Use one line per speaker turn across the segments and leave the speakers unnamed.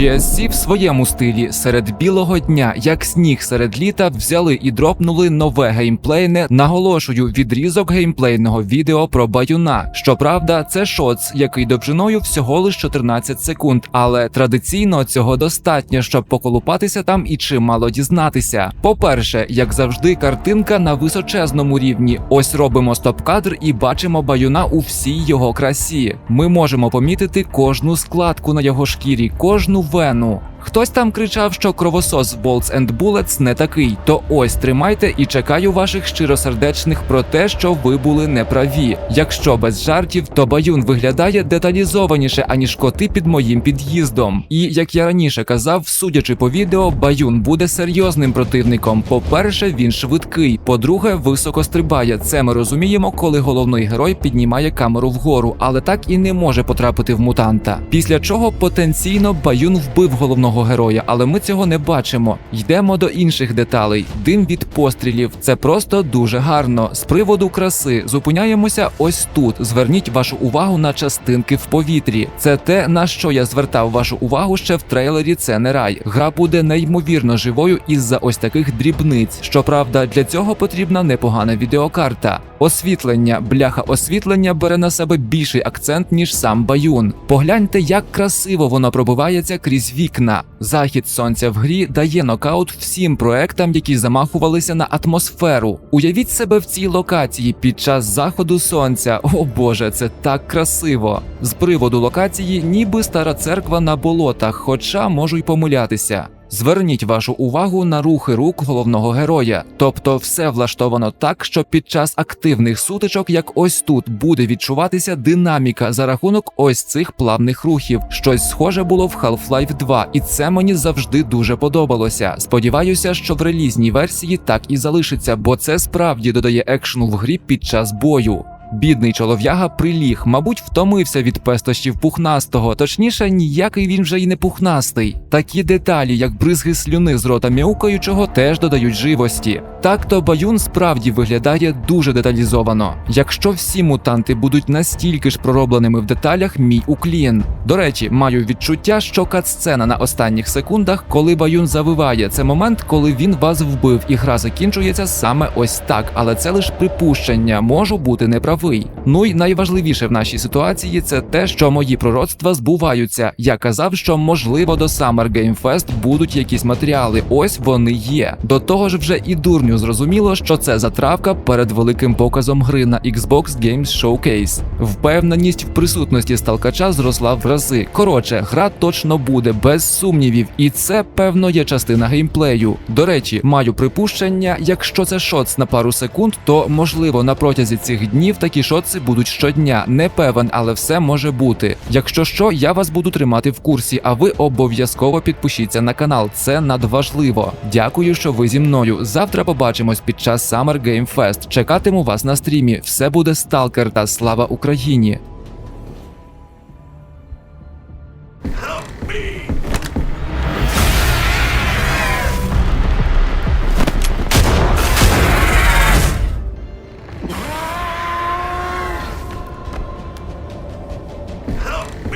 GSC в своєму стилі серед білого дня, як сніг серед літа, взяли і дропнули нове геймплейне. Наголошую, відрізок геймплейного відео про баюна. Щоправда, це шоц, який довжиною всього лиш 14 секунд, але традиційно цього достатньо, щоб поколупатися там і чимало дізнатися. По-перше, як завжди, картинка на височезному рівні. Ось робимо стоп-кадр і бачимо баюна у всій його красі. Ми можемо помітити кожну складку на його шкірі, кожну вену. Хтось там кричав, що кровосос Bolts and Bullets не такий. То ось тримайте і чекаю ваших щиросердечних про те, що ви були неправі. Якщо без жартів, то баюн виглядає деталізованіше, аніж коти під моїм під'їздом. І як я раніше казав, судячи по відео, баюн буде серйозним противником. По-перше, він швидкий. По-друге, високо стрибає. Це ми розуміємо, коли головний герой піднімає камеру вгору, але так і не може потрапити в мутанта. Після чого потенційно баюн вбив головного героя, але ми цього не бачимо. Йдемо до інших деталей. Дим від пострілів це просто дуже гарно. З приводу краси зупиняємося ось тут. Зверніть вашу увагу на частинки в повітрі. Це те, на що я звертав вашу увагу ще в трейлері. Це не рай. Гра буде неймовірно живою із-за ось таких дрібниць. Щоправда, для цього потрібна непогана відеокарта. Освітлення, бляха освітлення бере на себе більший акцент, ніж сам баюн. Погляньте, як красиво воно пробивається крізь вікна. Захід сонця в грі дає нокаут всім проектам, які замахувалися на атмосферу. Уявіть себе в цій локації під час заходу сонця. О боже, це так красиво. З приводу локації, ніби стара церква на болотах, хоча можу й помилятися. Зверніть вашу увагу на рухи рук головного героя, тобто все влаштовано так, що під час активних сутичок, як ось тут, буде відчуватися динаміка за рахунок ось цих плавних рухів. Щось схоже було в Half-Life 2, і це мені завжди дуже подобалося. Сподіваюся, що в релізній версії так і залишиться, бо це справді додає екшну в грі під час бою. Бідний чолов'яга приліг, мабуть, втомився від пестощів пухнастого, точніше, ніякий він вже й не пухнастий. Такі деталі, як бризги слюни з рота м'яукаючого, теж додають живості. Так то баюн справді виглядає дуже деталізовано. Якщо всі мутанти будуть настільки ж проробленими в деталях, мій уклін. До речі, маю відчуття, що катсцена на останніх секундах, коли баюн завиває, це момент, коли він вас вбив, і гра закінчується саме ось так, але це лише припущення, можу бути неправий. Ну й найважливіше в нашій ситуації це те, що мої пророцтва збуваються. Я казав, що можливо до Summer Game Fest будуть якісь матеріали. Ось вони є. До того ж, вже і дурню зрозуміло, що це затравка перед великим показом гри на Xbox Games Showcase. Впевненість в присутності сталкача зросла в рази. Коротше, гра точно буде без сумнівів, і це певно є частина геймплею. До речі, маю припущення, якщо це шоц на пару секунд, то можливо на протязі цих днів такі шоци будуть щодня. Не певен, але все може бути. Якщо що, я вас буду тримати в курсі, а ви обов'язково підпишіться на канал. Це надважливо. Дякую, що ви зі мною. Завтра побачимось під час Summer Game Fest. Чекатиму вас на стрімі. Все буде сталкер та слава Україні.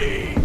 Me!